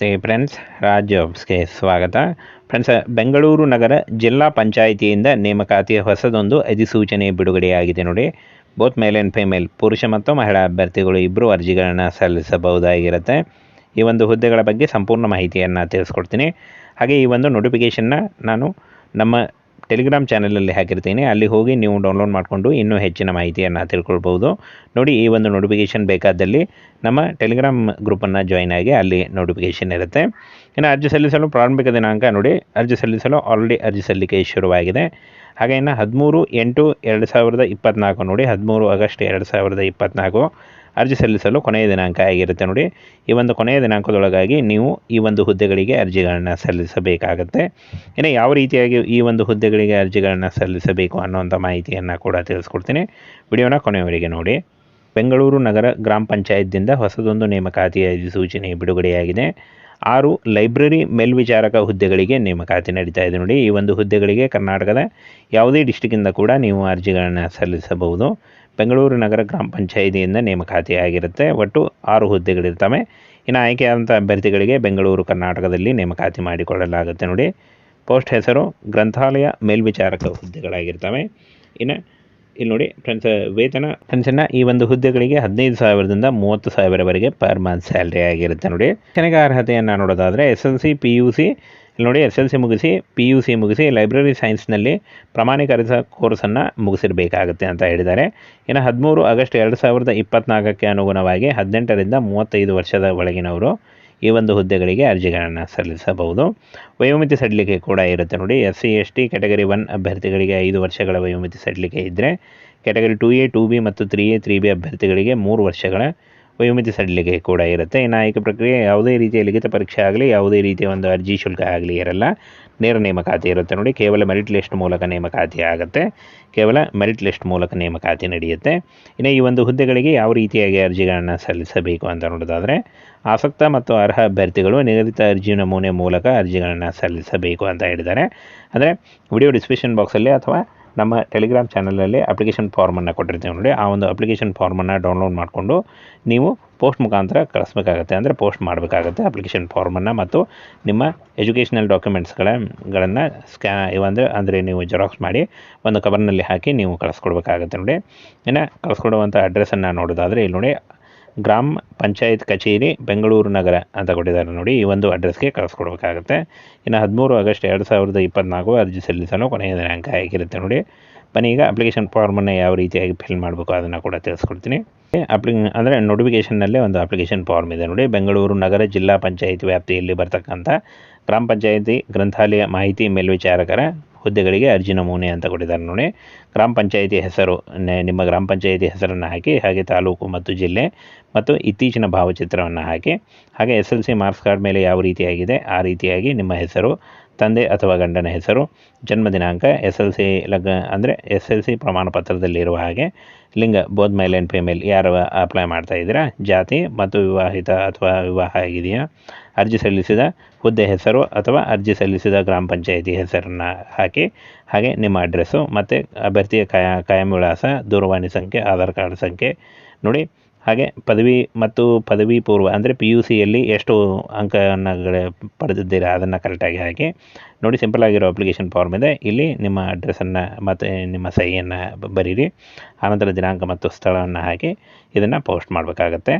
Friends Raj ಜಾಬ್ಸ್ಗೆ ಸ್ವಾಗತ. Friends Bengaluru ನಗರ ಜಿಲ್ಲಾ ಪಂಚಾಯಿತಿಯಿಂದ ನೇಮಕಾತಿಯ ಹೊಸದೊಂದು ಅಧಿಸೂಚನೆ ಬಿಡುಗಡೆಯಾಗಿದೆ ನೋಡಿ. ಬೋತ್ ಮೇಲ್ ಆ್ಯಂಡ್ ಫಿಮೇಲ್ ಪುರುಷ ಮತ್ತು ಮಹಿಳಾ ಅಭ್ಯರ್ಥಿಗಳು ಇಬ್ಬರು ಅರ್ಜಿಗಳನ್ನು ಸಲ್ಲಿಸಬಹುದಾಗಿರುತ್ತೆ. ಈ ಒಂದು ಹುದ್ದೆಗಳ ಬಗ್ಗೆ ಸಂಪೂರ್ಣ ಮಾಹಿತಿಯನ್ನು ತಿಳಿಸ್ಕೊಡ್ತೀನಿ. ಹಾಗೆ ಈ ಒಂದು ನೋಟಿಫಿಕೇಷನ್ನ ನಾನು ನಮ್ಮ ಟೆಲಿಗ್ರಾಮ್ ಚಾನಲಲ್ಲಿ ಹಾಕಿರ್ತೀನಿ. ಅಲ್ಲಿ ಹೋಗಿ ನೀವು ಡೌನ್ಲೋಡ್ ಮಾಡಿಕೊಂಡು ಇನ್ನೂ ಹೆಚ್ಚಿನ ಮಾಹಿತಿಯನ್ನು ತಿಳ್ಕೊಳ್ಬೋದು ನೋಡಿ, ಈ ಒಂದು ನೋಟಿಫಿಕೇಷನ್ ಬೇಕಾದಲ್ಲಿ ನಮ್ಮ ಟೆಲಿಗ್ರಾಮ್ ಗ್ರೂಪನ್ನು ಜಾಯಿನ್ ಆಗಿ ಅಲ್ಲಿ ನೋಟಿಫಿಕೇಷನ್ ಇರುತ್ತೆ. ಇನ್ನು ಅರ್ಜಿ ಸಲ್ಲಿಸಲು ಪ್ರಾರಂಭಿಕ ದಿನಾಂಕ ನೋಡಿ, ಅರ್ಜಿ ಸಲ್ಲಿಸಲು ಆಲ್ರೆಡಿ ಅರ್ಜಿ ಸಲ್ಲಿಕೆ ಶುರುವಾಗಿದೆ. ಹಾಗೆ ಇನ್ನು ಹದಿಮೂರು ಎಂಟು ಎರಡು ಸಾವಿರದ ಇಪ್ಪತ್ತ್ನಾಲ್ಕು ನೋಡಿ, ಹದಿಮೂರು ಆಗಸ್ಟ್ ಎರಡು ಸಾವಿರದ ಇಪ್ಪತ್ತ್ನಾಲ್ಕು ಅರ್ಜಿ ಸಲ್ಲಿಸಲು ಕೊನೆಯ ದಿನಾಂಕ ಆಗಿರುತ್ತೆ ನೋಡಿ. ಈ ಒಂದು ಕೊನೆಯ ದಿನಾಂಕದೊಳಗಾಗಿ ನೀವು ಈ ಒಂದು ಹುದ್ದೆಗಳಿಗೆ ಅರ್ಜಿಗಳನ್ನು ಸಲ್ಲಿಸಬೇಕಾಗತ್ತೆ. ಇನ್ನು ಯಾವ ರೀತಿಯಾಗಿ ಈ ಒಂದು ಹುದ್ದೆಗಳಿಗೆ ಅರ್ಜಿಗಳನ್ನು ಸಲ್ಲಿಸಬೇಕು ಅನ್ನೋಂಥ ಮಾಹಿತಿಯನ್ನು ಕೂಡ ತಿಳಿಸ್ಕೊಡ್ತೀನಿ. ವಿಡಿಯೋನ ಕೊನೆಯವರೆಗೆ ನೋಡಿ. ಬೆಂಗಳೂರು ನಗರ ಗ್ರಾಮ ಪಂಚಾಯತ್ದಿಂದ ಹೊಸದೊಂದು ನೇಮಕಾತಿಯ ಸೂಚನೆ ಬಿಡುಗಡೆಯಾಗಿದೆ. ಆರು ಲೈಬ್ರರಿ ಮೇಲ್ವಿಚಾರಕ ಹುದ್ದೆಗಳಿಗೆ ನೇಮಕಾತಿ ನಡೀತಾ ಇದೆ ನೋಡಿ. ಈ ಒಂದು ಹುದ್ದೆಗಳಿಗೆ ಕರ್ನಾಟಕದ ಯಾವುದೇ ಡಿಸ್ಟಿಕ್ಕಿಂದ ಕೂಡ ನೀವು ಅರ್ಜಿಗಳನ್ನು ಸಲ್ಲಿಸಬಹುದು. ಬೆಂಗಳೂರು ನಗರ ಗ್ರಾಮ ಪಂಚಾಯಿತಿಯಿಂದ ನೇಮಕಾತಿ ಆಗಿರುತ್ತೆ ಒಟ್ಟು ಆರು ಹುದ್ದೆಗಳಿರ್ತವೆ. ಇನ್ನು ಆಯ್ಕೆಯಾದಂಥ ಅಭ್ಯರ್ಥಿಗಳಿಗೆ ಬೆಂಗಳೂರು ಕರ್ನಾಟಕದಲ್ಲಿ ನೇಮಕಾತಿ ಮಾಡಿಕೊಳ್ಳಲಾಗುತ್ತೆ ನೋಡಿ. ಪೋಸ್ಟ್ ಹೆಸರು ಗ್ರಂಥಾಲಯ ಮೇಲ್ವಿಚಾರಕ ಹುದ್ದೆಗಳಾಗಿರ್ತವೆ. ಇನ್ನು ಇಲ್ಲಿ ನೋಡಿ ಫ್ರೆಂಡ್ಸ್ ವೇತನ ಫ್ರೆಂಡ್ಸನ್ನು ಈ ಒಂದು ಹುದ್ದೆಗಳಿಗೆ ಹದಿನೈದು ಸಾವಿರದಿಂದ ಮೂವತ್ತು ಸಾವಿರವರೆಗೆ ಪರ್ ಮಂತ್ ಸ್ಯಾಲ್ರಿ ಆಗಿರುತ್ತೆ ನೋಡಿ. ಶನಿಕ ಅರ್ಹತೆಯನ್ನು ನೋಡೋದಾದರೆ S L C P U C ಇಲ್ಲಿ ನೋಡಿ ಎಸ್ ಎಲ್ ಸಿ ಮುಗಿಸಿ ಪಿ ಯು ಸಿ ಮುಗಿಸಿ ಲೈಬ್ರರಿ ಸೈನ್ಸ್ನಲ್ಲಿ ಪ್ರಮಾಣೀಕರಿಸ ಕೋರ್ಸನ್ನು ಮುಗಿಸಿರಬೇಕಾಗುತ್ತೆ ಅಂತ ಹೇಳಿದ್ದಾರೆ. ಇನ್ನು ಹದಿಮೂರು ಆಗಸ್ಟ್ ಎರಡು ಸಾವಿರದ ಇಪ್ಪತ್ತ್ನಾಲ್ಕಕ್ಕೆ ಅನುಗುಣವಾಗಿ ಹದಿನೆಂಟರಿಂದ ಮೂವತ್ತೈದು ವರ್ಷದ ಒಳಗಿನವರು ಈ ಒಂದು ಹುದ್ದೆಗಳಿಗೆ ಅರ್ಜಿಗಳನ್ನು ಸಲ್ಲಿಸಬಹುದು. ವಯೋಮಿತಿ ಸಡಿಲಿಕೆ ಕೂಡ ಇರುತ್ತೆ ನೋಡಿ. S C S T category one ಅಭ್ಯರ್ಥಿಗಳಿಗೆ ಐದು ವರ್ಷಗಳ ವಯೋಮಿತಿ ಸಡಿಲಿಕೆ ಇದ್ದರೆ category two A, two B ಮತ್ತು ತ್ರೀ ಎ, ತ್ರೀ ಬಿ ಅಭ್ಯರ್ಥಿಗಳಿಗೆ ಮೂರು ವರ್ಷಗಳ ವಯೋಮಿತಿ ಸಡಿಲಿಕೆ ಕೂಡ ಇರುತ್ತೆ. ಇನ್ನು ಆಯ್ಕೆ ಪ್ರಕ್ರಿಯೆ ಯಾವುದೇ ರೀತಿಯ ಲಿಖಿತ ಪರೀಕ್ಷೆ ಆಗಲಿ, ಯಾವುದೇ ರೀತಿಯ ಒಂದು ಅರ್ಜಿ ಶುಲ್ಕ ಆಗಲಿ ಇರಲ್ಲ. ನೇರ ನೇಮಕಾತಿ ಇರುತ್ತೆ ನೋಡಿ. ಕೇವಲ ಮೆರಿಟ್ ಲಿಸ್ಟ್ ಮೂಲಕ ನೇಮಕಾತಿ ಆಗುತ್ತೆ. ಕೇವಲ ಮೆರಿಟ್ ಲಿಸ್ಟ್ ಮೂಲಕ ನೇಮಕಾತಿ ನಡೆಯುತ್ತೆ. ಇನ್ನು ಈ ಒಂದು ಹುದ್ದೆಗಳಿಗೆ ಯಾವ ರೀತಿಯಾಗಿ ಅರ್ಜಿಗಳನ್ನು ಸಲ್ಲಿಸಬೇಕು ಅಂತ ನೋಡೋದಾದರೆ, ಆಸಕ್ತ ಮತ್ತು ಅರ್ಹ ಅಭ್ಯರ್ಥಿಗಳು ನಿಗದಿತ ಅರ್ಜಿ ನಮೂನೆ ಮೂಲಕ ಅರ್ಜಿಗಳನ್ನು ಸಲ್ಲಿಸಬೇಕು ಅಂತ ಹೇಳಿದ್ದಾರೆ. ಅಂದರೆ ವಿಡಿಯೋ ಡಿಸ್ಕ್ರಿಪ್ಷನ್ ಬಾಕ್ಸಲ್ಲಿ ಅಥವಾ ನಮ್ಮ ಟೆಲಿಗ್ರಾಮ್ ಚಾನಲಲ್ಲಿ ಅಪ್ಲಿಕೇಶನ್ ಫಾರ್ಮನ್ನು ಕೊಟ್ಟಿರ್ತೀವಿ ನೋಡಿ. ಆ ಒಂದು ಅಪ್ಲಿಕೇಶನ್ ಫಾರ್ಮನ್ನು ಡೌನ್ಲೋಡ್ ಮಾಡಿಕೊಂಡು ನೀವು ಪೋಸ್ಟ್ ಮುಖಾಂತರ ಕಳಿಸ್ಬೇಕಾಗತ್ತೆ. ಅಂದರೆ ಪೋಸ್ಟ್ ಮಾಡಬೇಕಾಗತ್ತೆ ಅಪ್ಲಿಕೇಶನ್ ಫಾರ್ಮನ್ನು ಮತ್ತು ನಿಮ್ಮ ಎಜುಕೇಷನಲ್ ಡಾಕ್ಯುಮೆಂಟ್ಸ್ಗಳನ್ನು ಸ್ಕ್ಯಾ ಇವಂದರೆ ಅಂದರೆ ನೀವು ಜೆರಾಕ್ಸ್ ಮಾಡಿ ಒಂದು ಕವರ್ನಲ್ಲಿ ಹಾಕಿ ನೀವು ಕಳಿಸ್ಕೊಡ್ಬೇಕಾಗತ್ತೆ ನೋಡಿ. ಇನ್ನು ಕಳಿಸ್ಕೊಡುವಂಥ ಅಡ್ರೆಸ್ಸನ್ನು ನೋಡೋದಾದರೆ ಇಲ್ಲಿ ನೋಡಿ ಗ್ರಾಮ ಪಂಚಾಯತ್ ಕಚೇರಿ ಬೆಂಗಳೂರು ನಗರ ಅಂತ ಕೊಟ್ಟಿದ್ದಾರೆ ನೋಡಿ. ಈ ಒಂದು ಅಡ್ರೆಸ್ಗೆ ಕಳಿಸ್ಕೊಡ್ಬೇಕಾಗುತ್ತೆ. ಇನ್ನು ಹದಿಮೂರು ಆಗಸ್ಟ್ ಎರಡು ಸಾವಿರದ ಇಪ್ಪತ್ತ್ನಾಲ್ಕು ಅರ್ಜಿ ಸಲ್ಲಿಸಲು ಕೊನೆಯ ದಿನಾಂಕ ಆಗಿರುತ್ತೆ ನೋಡಿ. ಬನ್ನಿ, ಈಗ ಅಪ್ಲಿಕೇಶನ್ ಫಾರ್ಮನ್ನು ಯಾವ ರೀತಿಯಾಗಿ ಫಿಲ್ ಮಾಡಬೇಕು ಅದನ್ನು ಕೂಡ ತಿಳಿಸ್ಕೊಡ್ತೀನಿ. ಅಪ್ಲಿ ಅಂದರೆ ನೋಟಿಫಿಕೇಷನ್ನಲ್ಲೇ ಒಂದು ಅಪ್ಲಿಕೇಶನ್ ಫಾರ್ಮ್ ಇದೆ ನೋಡಿ. ಬೆಂಗಳೂರು ನಗರ ಜಿಲ್ಲಾ ಪಂಚಾಯತ್ ವ್ಯಾಪ್ತಿಯಲ್ಲಿ ಬರ್ತಕ್ಕಂಥ ಗ್ರಾಮ ಪಂಚಾಯಿತಿ, ಗ್ರಂಥಾಲಯ ಮಾಹಿತಿ ಮೇಲ್ವಿಚಾರಕರ ಹುದ್ದೆಗಳಿಗೆ ಅರ್ಜಿ ನಮೂನೆ ಅಂತ ಕೊಟ್ಟಿದ್ದಾರೆ ನೋಡಿ. ಗ್ರಾಮ ಪಂಚಾಯಿತಿ ಹೆಸರು ನಿಮ್ಮ ಗ್ರಾಮ ಪಂಚಾಯಿತಿ ಹೆಸರನ್ನು ಹಾಕಿ, ಹಾಗೆ ತಾಲೂಕು ಮತ್ತು ಜಿಲ್ಲೆ ಮತ್ತು ಇತ್ತೀಚಿನ ಭಾವಚಿತ್ರವನ್ನು ಹಾಕಿ, ಹಾಗೆ S L C marks card ಮೇಲೆ ಯಾವ ರೀತಿಯಾಗಿದೆ, ಆ ರೀತಿಯಾಗಿ ನಿಮ್ಮ ಹೆಸರು, ತಂದೆ ಅಥವಾ ಗಂಡನ ಹೆಸರು, ಜನ್ಮ ದಿನಾಂಕ, ಎಸ್ ಎಲ್ ಸಿ ಲಗ್, ಅಂದರೆ ಎಸ್ ಎಲ್ ಸಿ ಪ್ರಮಾಣ ಪತ್ರದಲ್ಲಿರುವ ಹಾಗೆ, ಲಿಂಗ, ಬೋಧ್ ಮೇಲ್ ಆ್ಯಂಡ್ ಫಿಮೇಲ್ ಯಾರು ಅಪ್ಲೈ ಮಾಡ್ತಾ ಇದ್ದೀರಾ, ಜಾತಿ ಮತ್ತು ವಿವಾಹಿತ ಅಥವಾ ವಿವಾಹ ಆಗಿದೆಯಾ, ಅರ್ಜಿ ಸಲ್ಲಿಸಿದ ಹುದ್ದೆ ಹೆಸರು ಅಥವಾ ಅರ್ಜಿ ಸಲ್ಲಿಸಿದ ಗ್ರಾಮ ಪಂಚಾಯಿತಿ ಹೆಸರನ್ನು ಹಾಕಿ, ಹಾಗೆ ನಿಮ್ಮ ಅಡ್ರೆಸ್ಸು ಮತ್ತು ಅಭ್ಯರ್ಥಿಯ ಕಾಯ ಕಾಯಂ ವಿಳಾಸ ದೂರವಾಣಿ ಸಂಖ್ಯೆ, ಆಧಾರ್ ಕಾರ್ಡ್ ಸಂಖ್ಯೆ ನೋಡಿ ಹಾಗೆ ಪದವಿ ಮತ್ತು ಪದವಿ ಪೂರ್ವ, ಅಂದರೆ ಪಿ ಯು ಸಿಯಲ್ಲಿ ಎಷ್ಟು ಅಂಕವನ್ನು ಪಡೆದಿದ್ದೀರಾ ಅದನ್ನು ಕರೆಕ್ಟಾಗಿ ಹಾಕಿ. ನೋಡಿ ಸಿಂಪಲ್ ಆಗಿರೋ ಅಪ್ಲಿಕೇಶನ್ ಫಾರ್ಮ್ ಇದೆ. ಇಲ್ಲಿ ನಿಮ್ಮ ಅಡ್ರೆಸ್ಸನ್ನು ಮತ್ತು ನಿಮ್ಮ ಸಹಿಯನ್ನು ಬರೀರಿ. ಆನಂತರ ದಿನಾಂಕ ಮತ್ತು ಸ್ಥಳವನ್ನು ಹಾಕಿ ಇದನ್ನು ಪೋಸ್ಟ್ ಮಾಡಬೇಕಾಗತ್ತೆ.